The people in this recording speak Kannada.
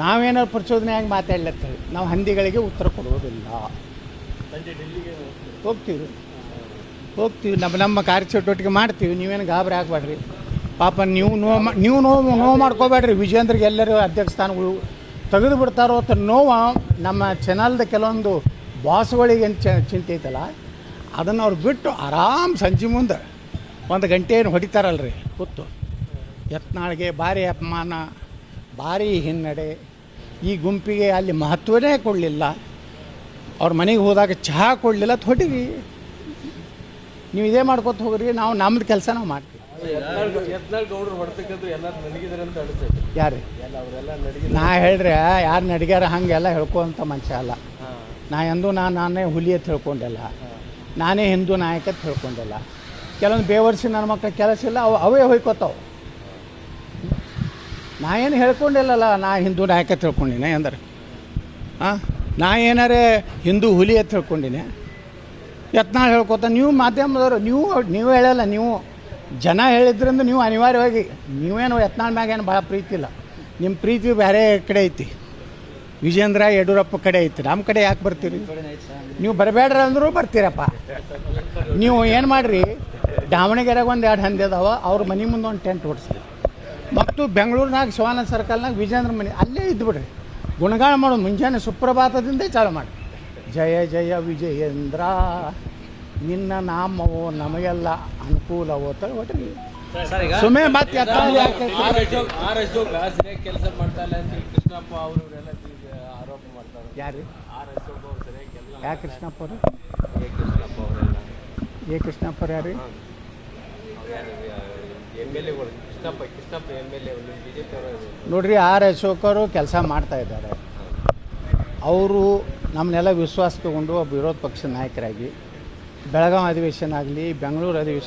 ನಾವೇನಾದ್ರು ಪ್ರಚೋದನೆಯಾಗಿ ಮಾತಾಡ್ಲತ್ತೇವೆ. ನಾವು ಹಂದಿಗಳಿಗೆ ಉತ್ತರ ಕೊಡುವುದಿಲ್ಲ. ಹೋಗ್ತೀವಿ. ಹೋಗ್ತೀವಿ. ನಮ್ಮ ನಮ್ಮ ಕಾರ್ಯಚಟುವಟಿಕೆ ಮಾಡ್ತೀವಿ. ನೀವೇನು ಗಾಬರಿ ಆಗಬೇಡ್ರಿ. ಪಾಪ ನೀವು ನೋವು ನೀವು ನೋವು ನೋವು ಮಾಡ್ಕೋಬೇಡ್ರಿ. ವಿಜೇಂದ್ರಿಗೆ ಎಲ್ಲರೂ ಅಧ್ಯಕ್ಷ ಸ್ಥಾನಗಳು ತೆಗೆದು ಬಿಡ್ತಾರೋ ಅಂತ ನೋವು ನಮ್ಮ ಚಾನಲ್ದ ಕೆಲವೊಂದು ಬಾಸ್ಗಳಿಗೆ ಚಿಂತೆ ಐತಲ್ಲ, ಅದನ್ನು ಅವ್ರು ಬಿಟ್ಟು ಆರಾಮ್ ಸಂಜೆ ಮುಂದೆ ಒಂದು ಗಂಟೆ ಏನು ಹೊಡಿತಾರಲ್ರಿ. ಹೊತ್ತು ಯತ್ನಾಳಿಗೆ ಭಾರಿ ಅಪಮಾನ. ಭಾರಿ ಹಿನ್ನಡೆ. ಈ ಗುಂಪಿಗೆ ಅಲ್ಲಿ ಮಹತ್ವನೇ ಕೊಡಲಿಲ್ಲ. ಅವ್ರ ಮನೆಗೆ ಹೋದಾಗ ಚಹಾ ಕೊಡಲಿಲ್ಲ ಅಂತ ನೀವು ಇದೇ ಮಾಡ್ಕೊತ ಹೋಗ್ರಿ ನಾವು ನಮ್ದು ಕೆಲಸ ನಾವು ಮಾಡ್ತೀವಿ. ಯಾರು? ನಾ ಹೇಳ್ರೆ ಯಾರು ನಡಿಗ್ಯಾರ ಹಂಗೆಲ್ಲ ಹೇಳ್ಕೊಂತ ಮನುಷ್ಯ ಅಲ್ಲ. ನಾ ಎಂದು ನಾ ನಾನೇ ಹುಲಿ ಅಂತ ಹೇಳ್ಕೊಂಡಿಲ್ಲ. ನಾನೇ ಹಿಂದೂ ನಾಯಕ ಅಂತ ಹೇಳ್ಕೊಂಡಿಲ್ಲ. ಕೆಲವೊಂದು ಬೇವರ್ಸಿ ನನ್ನ ಮಕ್ಕಳ ಕೆಲಸ ಇಲ್ಲ ಅವು ಅವೇ ಹೊಯ್ಕೋತಾವೆ. ನಾ ಏನು ಹೇಳ್ಕೊಂಡಿಲ್ಲಲ್ಲ, ನಾ ಹಿಂದೂ ನಾಯಕ ತಿಳ್ಕೊಂಡಿನಿ ಅಂದರೆ. ಹಾಂ ನಾ ಏನಾರೇ ಹಿಂದೂ ಹುಲಿ ಅಂತ ತಿಳ್ಕೊಂಡಿನಿ. ಯತ್ನಾಳ್ ಹೇಳ್ಕೊತ, ನೀವು ಮಾಧ್ಯಮದವರು, ನೀವು ನೀವು ಹೇಳಲ್ಲ, ನೀವು ಜನ ಹೇಳಿದ್ರಿಂದ ನೀವು ಅನಿವಾರ್ಯವಾಗಿ, ನೀವೇನು ಯತ್ನಾಳ್ ಮ್ಯಾಗೇನು ಭಾಳ ಪ್ರೀತಿ ಇಲ್ಲ. ನಿಮ್ಮ ಪ್ರೀತಿ ಬೇರೆ ಕಡೆ ಐತಿ. ವಿಜೇಂದ್ರ ಯಡಿಯೂರಪ್ಪ ಕಡೆ ಐತಿ. ನಮ್ಮ ಕಡೆ ಯಾಕೆ ಬರ್ತೀರಿ? ನೀವು ಬರಬೇಡ್ರಿ ಅಂದರೂ ಬರ್ತೀರಪ್ಪ. ನೀವು ಏನು ಮಾಡಿರಿ? ದಾವಣಗೆರೆಗೆ ಒಂದು ಎರಡು ಹಂದಿ ಅದಾವ, ಅವ್ರ ಮನೆ ಮುಂದೆ ಒಂದು ಟೆಂಟ್ ಹೊಡ್ಸ್ರಿ ಮತ್ತು ಬೆಂಗಳೂರಿನಾಗ ಶಿವಾನಂದ ಸರ್ಕಲ್ನಾಗ ವಿಜೇಂದ್ರ ಮನೆ ಅಲ್ಲೇ ಇದ್ದುಬಿಡ್ರಿ ಗುಣಗಾನ ಮಾಡೋದು ಮುಂಜಾನೆ ಸುಪ್ರಭಾತದಿಂದ ಚಾಲು ಮಾಡಿ. ಜಯ ಜಯ ವಿಜಯೇಂದ್ರ ನಿನ್ನ ನಾಮವೋ ನಮಗೆಲ್ಲ ಅನುಕೂಲವೋ ಅಂತ ಈಗ ಸುಮ್ಮನೆ ಮತ್ತೆ ಯಾಕೆ ಕೆಲಸ ಮಾಡ್ತಾ ಇಲ್ಲ ಅಂತ ಕೃಷ್ಣಪ್ಪ ಅವರು ಆರೋಪ ಮಾಡ್ತಾರೆ. ಯಾರು? ಆರ್ ಅಶೋಕ್ ಅವರು ಸರಿಯಾಗಿ ಕೆಲಸ ಯಾ ಕೃಷ್ಣಪ್ಪ ಅವರು? ಎ ಕೃಷ್ಣಪ್ಪ ಅವ್ರು ಯಾರು? ಎಂ ಎಲ್ ಎಗಳು. ನೋಡ್ರಿ, ಆರ್ ಅಶೋಕರು ಕೆಲಸ ಮಾಡ್ತಾ ಇದ್ದಾರೆ. ಅವರು ನಮ್ಮನ್ನೆಲ್ಲ ವಿಶ್ವಾಸ ತಗೊಂಡು ವಿರೋಧ ಪಕ್ಷ ನಾಯಕರಾಗಿ ಬೆಳಗಾವಿ ಅಧಿವೇಶನ ಆಗಲಿ, ಬೆಂಗಳೂರು ಅಧಿವೇಶನ